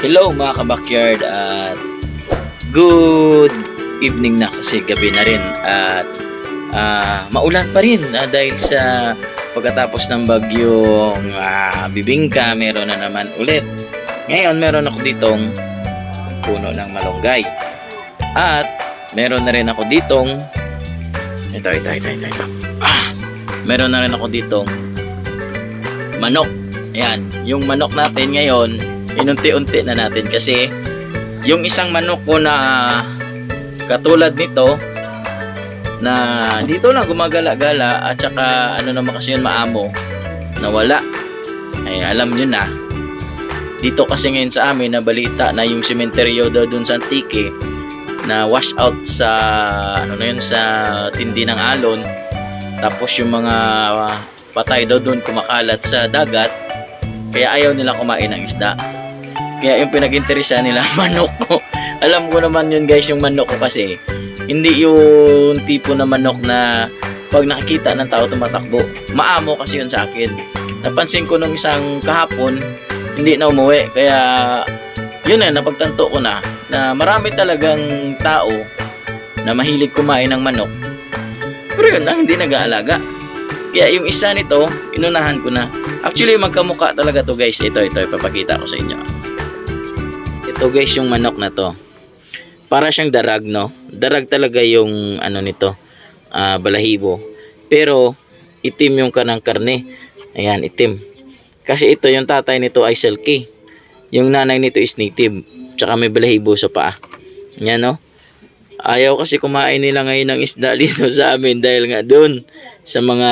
Hello mga kabakyard at good evening na kasi gabi na rin at ah, maulan pa rin ah, dahil sa pagkatapos ng bagyong ah, bibingka meron na naman ulit. Ngayon meron ako ditong puno ng malunggay at meron na rin ako ditong ito ito ito ito, ito. Ah, meron na rin ako ditong manok. Ayan, yung manok natin ngayon inunti-unti na natin kasi yung isang manok ko na katulad nito na dito lang gumagala-gala at saka ano naman kasi yun maamo nawala. Ay alam nyo na. Dito kasi ngayon sa amin na balita na yung sementeryo daw dun sa Antique na wash out sa ano na yun sa tindi ng alon. Tapos yung mga patay daw dun kumakalat sa dagat. Kaya ayaw nila kumain ng isda kaya yung pinag-interesa nila, manok ko. Alam ko naman yun guys, yung manok ko kasi. Hindi yung tipo na manok na pag nakikita ng tao tumatakbo. Maamo kasi yun sa akin. Napansin ko nung isang kahapon, hindi na umuwi. Kaya yun na, napagtanto ko na na marami talagang tao na mahilig kumain ng manok. Pero yun na, hindi nag-aalaga. Kaya yung isa nito, inunahan ko na. Actually, magkamuka talaga to guys. Ito, ito, ipapakita ko sa inyo. Ito guys yung manok na to. Para siyang darag no. Darag talaga yung ano nito. ah, balahibo. Pero itim yung kanang karne. Ayan, itim. Kasi ito yung tatay nito ay silky. Yung nanay nito is native. Tsaka may balahibo sa paa. Yan no. Ayaw kasi kumain nila ngayon ng isda dito sa amin dahil nga doon sa mga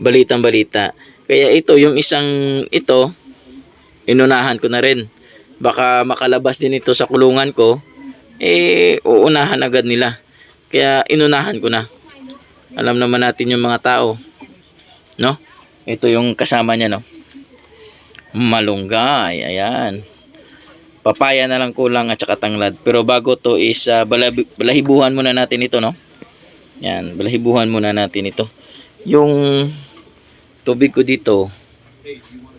balitang balita. Kaya ito, yung isang ito, inunahan ko na rin baka makalabas din ito sa kulungan ko, eh, uunahan agad nila. Kaya inunahan ko na. Alam naman natin yung mga tao. No? Ito yung kasama niya, no? Malunggay. Ayan. Papaya na lang kulang at saka tanglad. Pero bago to is uh, balahibuhan muna natin ito, no? Yan. Balahibuhan muna natin ito. Yung tubig ko dito,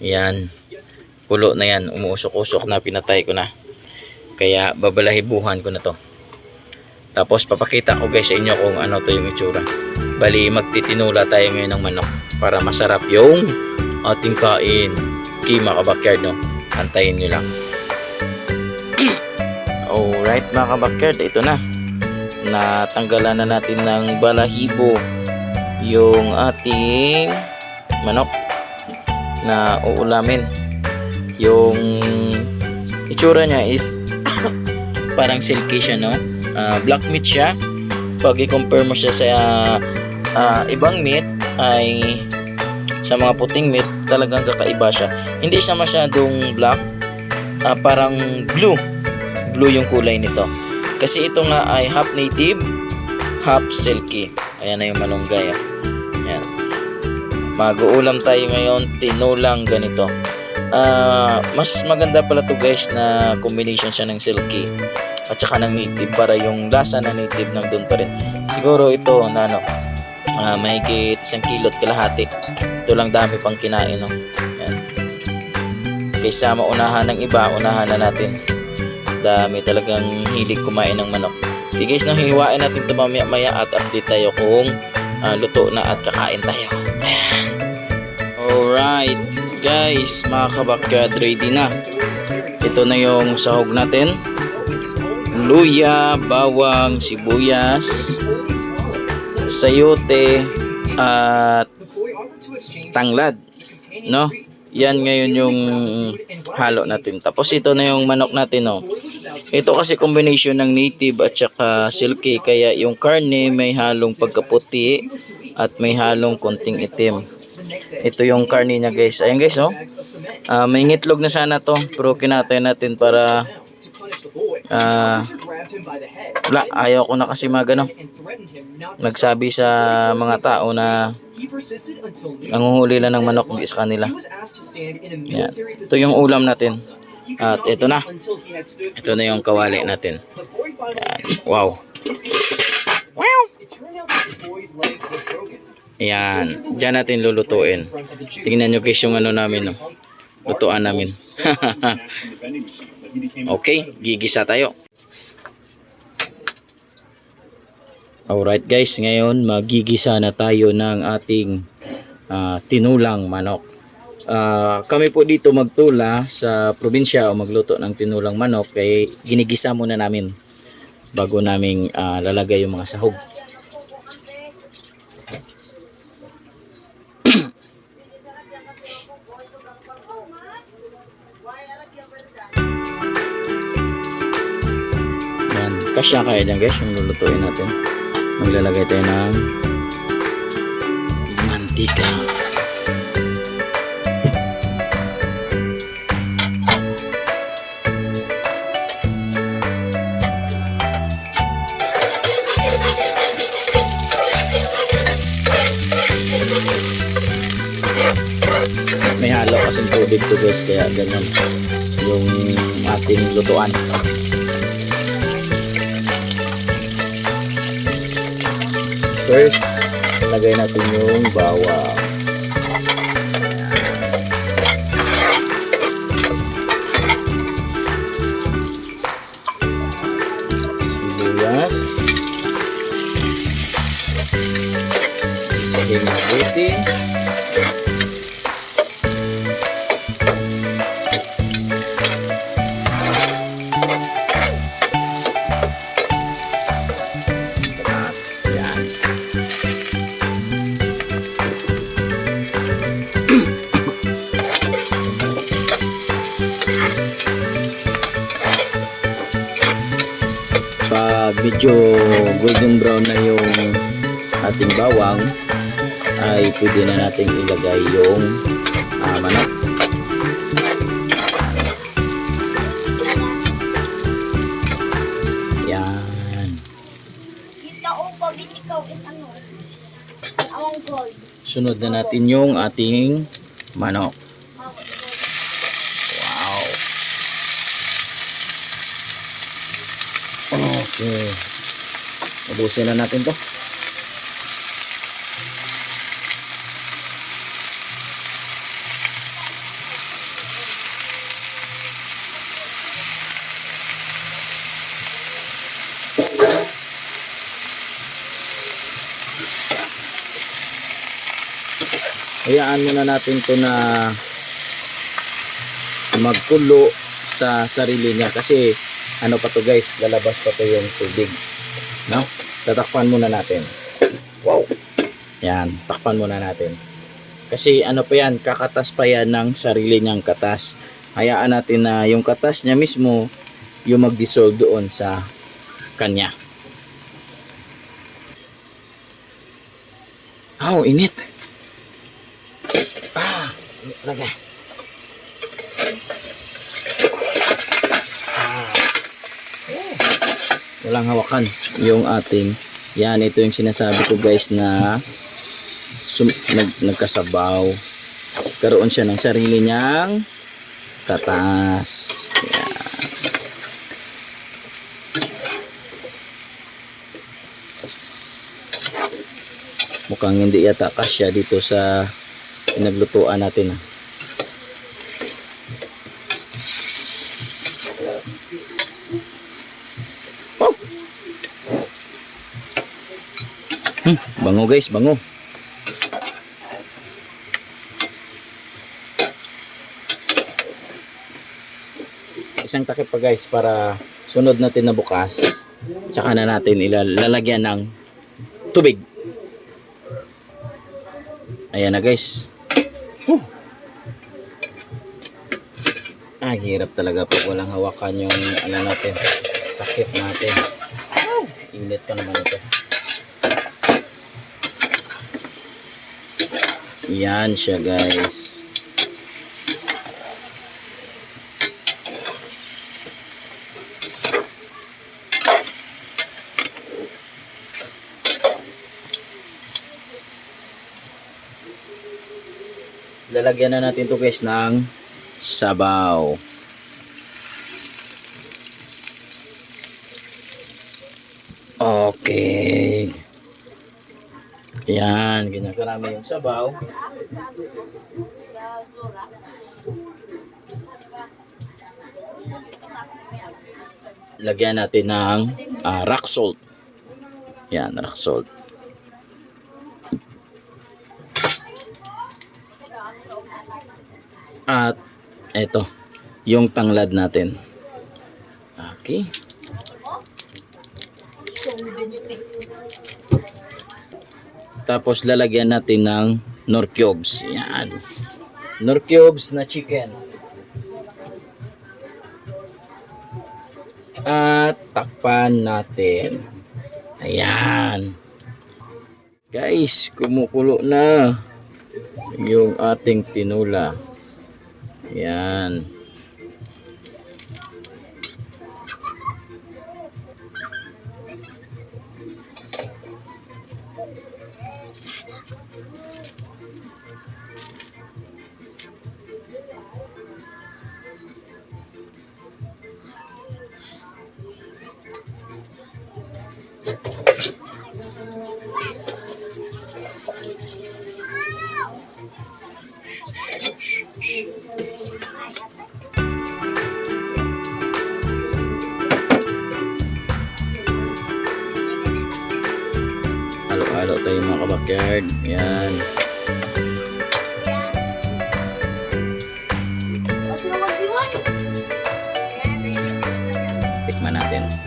yan kulo na yan umuusok-usok na pinatay ko na. Kaya babalahibuhan ko na to. Tapos papakita ko guys sa inyo kung ano to yung itsura. Bali magtitinula tayo ngayon ng manok para masarap yung ating kain. Kima kabakyard no? Antayin nyo lang. Alright mga kabakyard ito na. Natanggalan na natin ng balahibo yung ating manok na uulamin yung itsura niya is parang silky siya no? Ah, black meat siya. Pag i-compare mo siya sa ah, ibang meat ay sa mga puting meat talagang kakaiba siya. Hindi siya masyadong black. Ah, parang blue. Blue yung kulay nito. Kasi ito nga ay half native half silky. Ayan na yung malunggay ah. ayan. Mag-uulam tayo ngayon tinulang ganito Ah, mas maganda pala to guys na combination siya ng silky at saka ng native para yung lasa na native nang doon pa rin. Siguro ito na ano, ah, mahigit isang kilot kalahati. Ito lang dami pang kinain no. Yan. Kaysa maunahan ng iba, unahan na natin. Dami talagang hilig kumain ng manok. Okay guys, nahihiwain natin ito mamaya maya at update tayo kung ah, luto na at kakain tayo. Alright guys, mga kabakyard ready na. Ito na yung sahog natin. Luya, bawang, sibuyas, sayote, at tanglad. No? Yan ngayon yung halo natin. Tapos ito na yung manok natin, no. Ito kasi combination ng native at saka silky kaya yung karne may halong pagkaputi at may halong konting itim. Ito yung karne niya guys. Ayan guys, no? Ah, may ngitlog na sana to, pero kinatay natin para ah wala, ayaw ko na kasi mag ano, nagsabi sa mga tao na nanguhuli lang ng manok sa kanila. Yan. Ito yung ulam natin. At ito na. Ito na yung kawali natin. Yan. Wow. Wow. Ayan. Diyan natin lulutuin. Tingnan nyo guys yung ano namin. No? lutuan namin. okay, gigisa tayo. Alright guys, ngayon magigisa na tayo ng ating ah, tinulang manok. Ah, kami po dito magtula sa probinsya o magluto ng tinulang manok kaya ginigisa muna namin bago naming ah, lalagay yung mga sahog. Kasya kaya dyan guys yung lulutuin natin. Maglalagay tayo ng mantika. May halo kasing tubig to guys kaya ganyan yung ating lutuan. First, lagay natin yung bawang. Medyo golden brown na yung ating bawang, ay pwede na nating ilagay yung ah, manok. Yan. Is ano, ang awang gold. Sunod na natin yung ating manok. Wow. Okay. Ubusin na natin to. Hayaan muna natin to na magkulo sa sarili niya kasi ano pa to guys, lalabas pa to yung tubig. No? Tatakpan muna natin. Wow. Yan, takpan muna natin. Kasi ano pa yan, kakatas pa yan ng sarili niyang katas. Hayaan natin na yung katas niya mismo yung mag-dissolve doon sa kanya. Oh, init. Ah, init talaga. Walang hawakan yung ating yan ito yung sinasabi ko guys na sum, nag, nagkasabaw karoon siya ng sarili niyang katas yan. mukhang hindi yata kasya dito sa pinaglutuan natin ah. Bango guys, bango. Isang takip pa guys para sunod natin na bukas. Tsaka na natin ilalagyan ng tubig. Ayan na guys. Huh. Ah, hirap talaga pag walang hawakan yung ano natin. Takip natin. Init pa naman ito. Yan siya guys. Lalagyan na natin to guys ng sabaw. Yan, ganyan karami yung sabaw. Lagyan natin ng uh, rock salt. Yan, rock salt. At eto, yung tanglad natin. Okay. Okay. Tapos lalagyan natin ng nor cubes. Yan. Nor cubes na chicken. At takpan natin. Ayan. Guys, kumukulo na yung ating tinula. Ayan. Na mag-iwan. Tikman natin.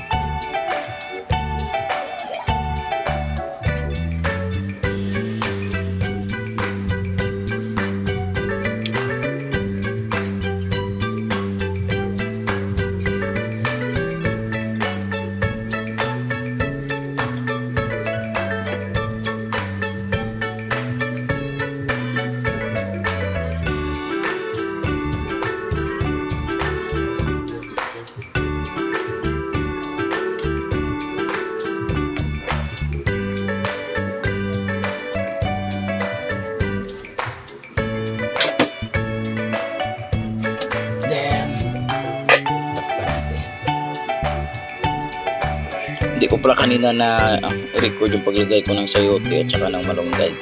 Pala kanina na ah, record yung paglagay ko ng sayote at saka ng malunggay.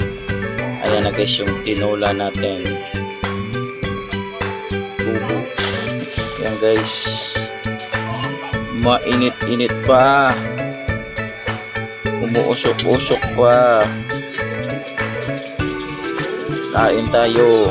Ayan na guys yung tinola natin. Tubo. Ayan guys. Mainit-init pa. Umuusok-usok pa. Kain tayo.